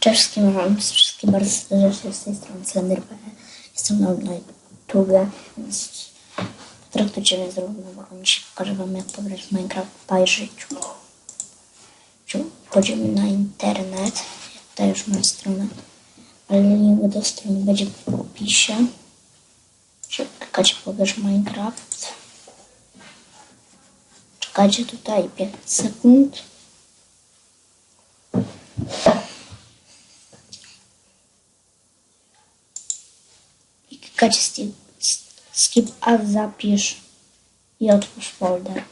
Cześć wszystkim, wam wszystkim bardzo serdecznie z tej strony Slender.pl Jestem na, na YouTube, więc traktujcie mnie zrównoważony. Dzisiaj pokażę wam jak pobrać Minecraft po życiu. Ciu, Wchodzimy na internet, tutaj już mam stronę, ale link do strony będzie w opisie. Klikacie pobierz Minecraft. Czekajcie tutaj 5 sekund. Klikacie skip, a zapisz i otwórz folder.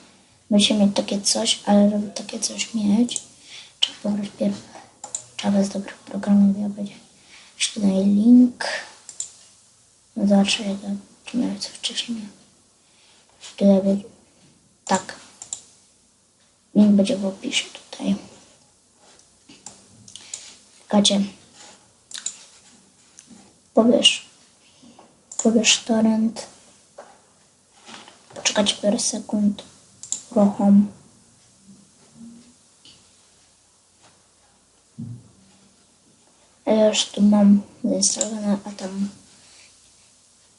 Będziecie mieć takie coś, ale żeby takie coś mieć, trzeba pobrać pierw Java z dobrych programów, ja będzie daję link. No zobaczę, jak miałem co wcześniej. Tutaj będzie, tak. Link będzie w opisie tutaj. Klikacie powiesz powiesz torrent. Poczekać parę sekund. Uruchom ja już tu mam zainstalowane a tam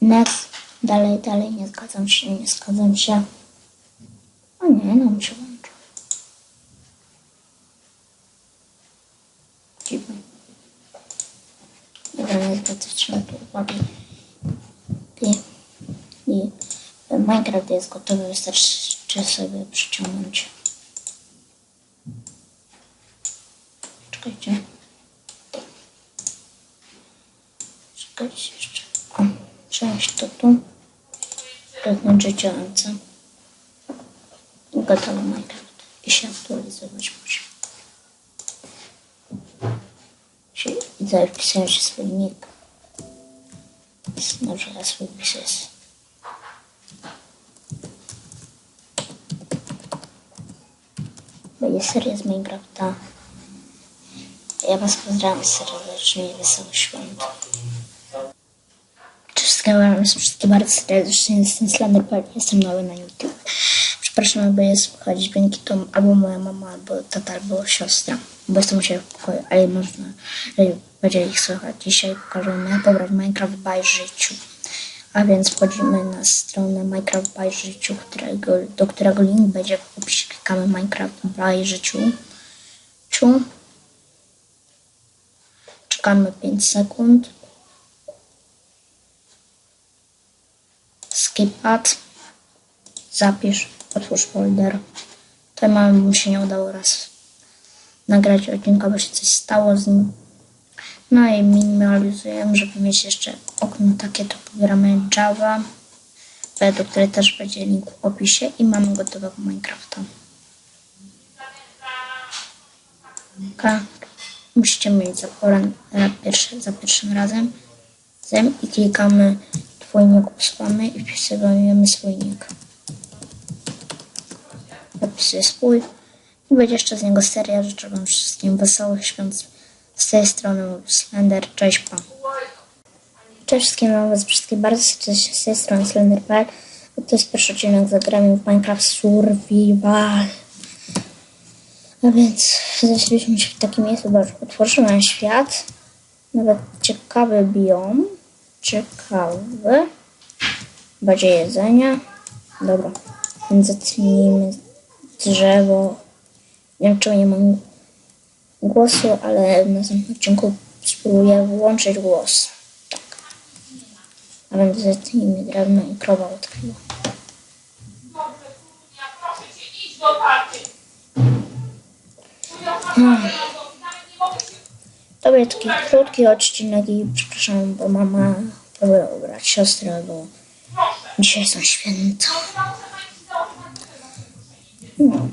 next dalej, dalej nie zgadzam się, nie zgadzam się. O nie, no mi się włączy dziwne. Dobra, nie zwracać na to uwagi. I, I Minecraft jest gotowy, wystarczy sobie przyciągnąć. Czekajcie. Czekajcie jeszcze. O, przenieść to tu. Kliknąć działające. Gotowy Minecraft. I się aktualizować musi. I zapisałem się swój nick. Może ja swój Będzie seria z Minecrafta. Ja was pozdrawiam serdecznie i świąt. Cześć, skałam wszystkie bardzo serdecznie. Jestem Slender.pl, jestem nowy na YouTube. Przepraszam, aby je słuchać dźwięki to albo moja mama, albo tata, albo siostra. Bo jestem u w pokoju, ale można, będzie ich słychać. Dzisiaj pokażemy jak pobrać Minecraft by życiu. A więc wchodzimy na stronę Minecraft by życiu, którego, do którego link będzie w opisie. Klikamy Minecraft by życiu. Ciu. Czekamy 5 sekund. Skip ad. Zapisz, otwórz folder. Tutaj mamy, mu się nie udało raz nagrać odcinka, bo się coś stało z nim. No i minimalizujemy, żeby mieć jeszcze okno takie, to pobieramy Java, do której też będzie link w opisie i mamy gotowego Minecrafta. Okay. Musicie mieć za, pierwszy, za pierwszym razem zem i klikamy twój nick usuwamy i wpisujemy swój nick. Zapisuję swój i będzie jeszcze z niego seria. Życzę Wam wszystkim wesołych świąt. Z tej strony Slender. Cześć, pa. Cześć wszystkim, mam Was wszystkich bardzo serdecznie z tej strony Slender.pl. To jest pierwszy odcinek zagramy w Minecraft Survival. A więc znaleźliśmy się w takim miejscu, bo otworzyłem świat. Nawet ciekawy biom. Ciekawy. Będzie jedzenia. Dobra. Więc zacznijmy drzewo. Nie wiem, czemu nie mam głosu, ale w następnym odcinku spróbuję włączyć głos. Tak. A więc zetnijmy drewno i krowa odkryła. Hmm. To będzie taki krótki odcinek i przepraszam, bo mama próbuje ubrać siostrę, bo dzisiaj są święta. No.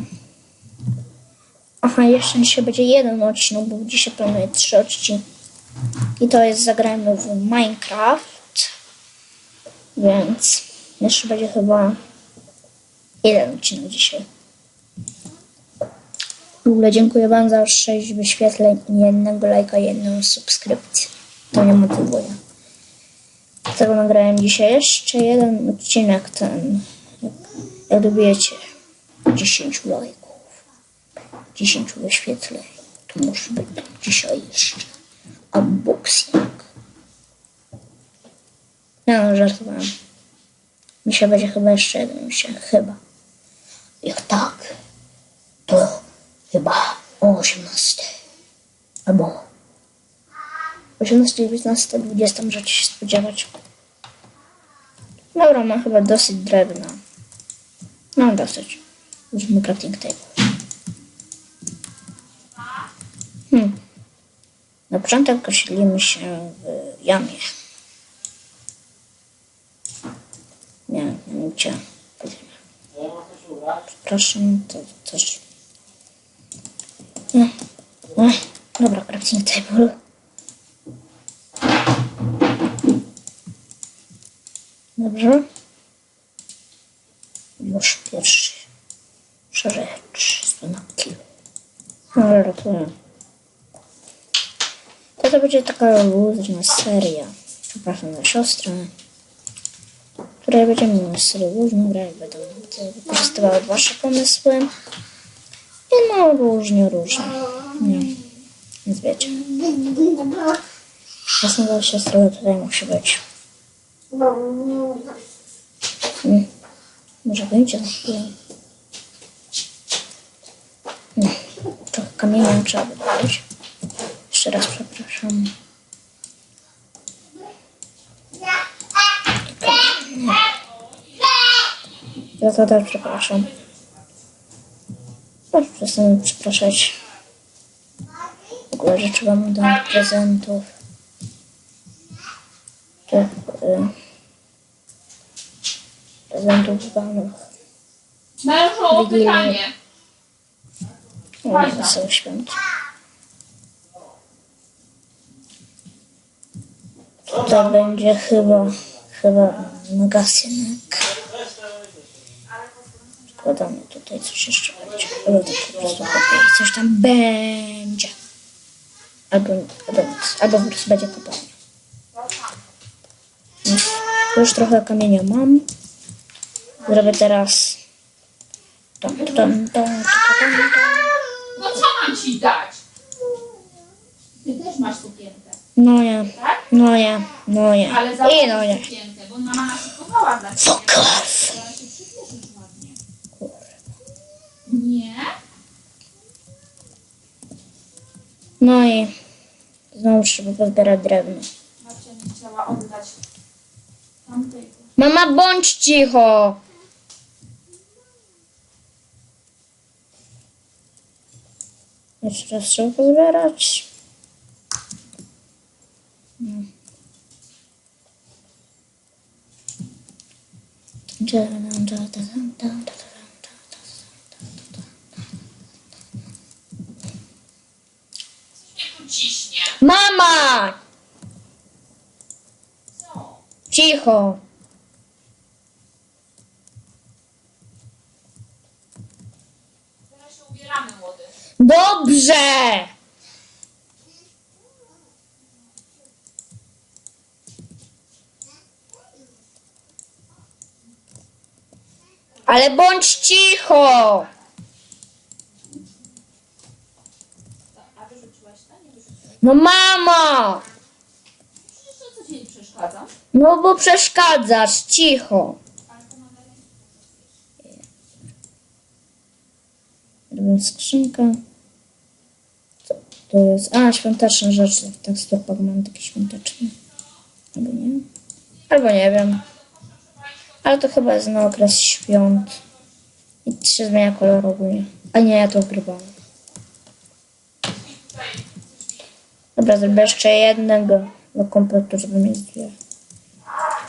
Aha, jeszcze dzisiaj będzie jeden odcinek, bo dzisiaj planuję trzy odcinki. I to jest zagrajmy w Minecraft. Więc jeszcze będzie chyba jeden odcinek dzisiaj. W ogóle dziękuję Wam za 6 wyświetleń i jednego lajka jedną subskrypcję. To mnie motywuje. Dlatego nagrałem dzisiaj jeszcze jeden odcinek ten, jak, jak dobijecie 10 lajków. 10 wyświetleń. To muszę być dzisiaj jeszcze. unboxing. No, żartowałem. Dzisiaj będzie chyba jeszcze jeden się, chyba. Jak tak, to chyba o 18. Albo 18, 19, 20 możecie się spodziewać. Dobra, mam chyba dosyć drewna. No, dosyć. Użyjmy crafting table. Na początek osiedlimy się w jamie. Nie, mianowicie. Przepraszam, to też. No, no, dobra, crafting table. Dobrze. Już pierwszy rzecz z. No, ratuję. To, to będzie taka luźna seria. Przepraszam za siostrę. Której będziemy mieli serię luźną grę i będą wykorzystywały wasze pomysły. I no różnie, różnie. Nie. Więc wiecie. Jasna dla siostry tutaj musi być. Mm. Może wyjdzie za chwilę. Nie. Trochę kamieniem trzeba wydać. Jeszcze raz przepraszam. Ja to też przepraszam. Proszę przestań przepraszać. W ogóle rzeczy wam dam prezentów. Tych y, prezentów wam. Mężu, pytanie. No, nie wesołych świąt. Tutaj będzie chyba, chyba magazynek. Składamy tutaj coś jeszcze będzie. Albo tak po prostu kopię. Coś tam będzie. Albo, albo nic. Albo po prostu będzie kopalnia. Już, trochę kamienia mam. Zrobię teraz... Tam, tam, tam, tam. No co mam ci dać? Ty też masz sukienkę, No nie, tak? No nie, no nie. Ale I no nie. sukienkę, bo mama naszykowała dla ciebie. Fuck off. Teraz się przybierzesz ładnie. Nie? No i znowu trzeba pozbierać drewno. Babcia nie chciała oddać. Mama, bądź cicho! Jeszcze raz trzeba pozbierać. No. Nie tu ciśnie. Mama! Cicho! Teraz się ubieramy, młody. Dobrze! Ale bądź cicho! No mama! No bo przeszkadzasz, cicho. Robię skrzynkę. Co to jest? A, świąteczne rzeczy. W teksturpach mam takie świąteczne. Albo nie. Albo nie wiem. Ale to chyba jest na okres świąt. I się zmienia kolor ogólnie. A nie, ja to ukrywam. Dobra, zrobię jeszcze jednego do kompletu, żeby mieć dwie.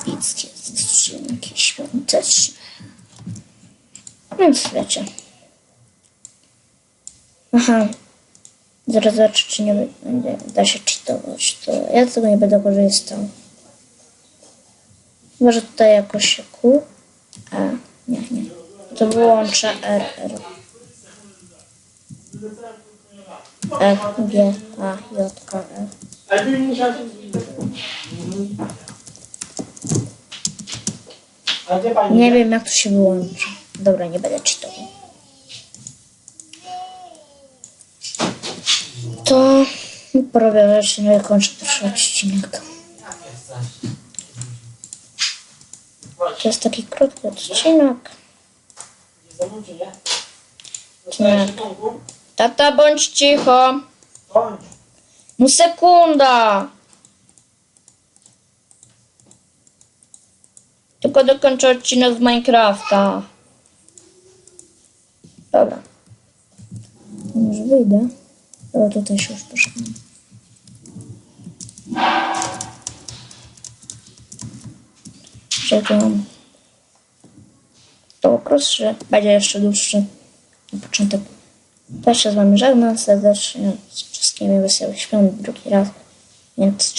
Epickie skrzynki świąteczne. Więc wiecie. Aha. Zaraz zobaczę, czy nie będzie, da się cheatować. To ja tego nie będę korzystał. Może tutaj jakoś Q. E, nie, nie. To wyłączę R, R. E, G, A, J, K, E. Ale ty nie. A wiem, jak to się wyłączy. Dobra, nie będę czytał. To Porobię rzeczy, no kończę pierwszy odcinek. To jest taki krótki odcinek. punku? Tata, bądź cicho. Bądź. No sekunda. Tylko dokończę odcinek z Minecrafta. Dobra. Już wyjdę. O, tutaj się już poszedłem. Czekam. To krótszy, będzie jeszcze dłuższy. Na początek. To się z wami żegnam serdecznie. Z wszystkimi wesołych świąt drugi raz. Więc